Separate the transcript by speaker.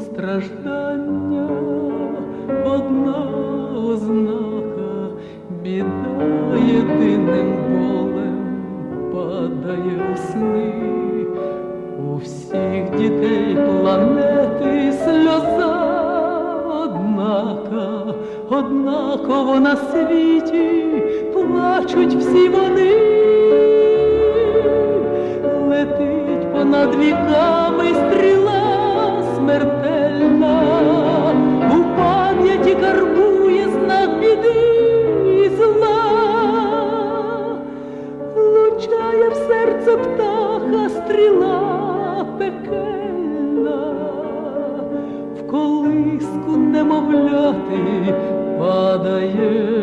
Speaker 1: страждання, одна ознака, біда єдиним болем падає у сни. У всіх дітей планети сльоза однака, однаково на світі плачуть всі вони. Летить понад віками стріла біди і зла. Влучає в серце птаха стріла пекельна, в колиску немовляти падає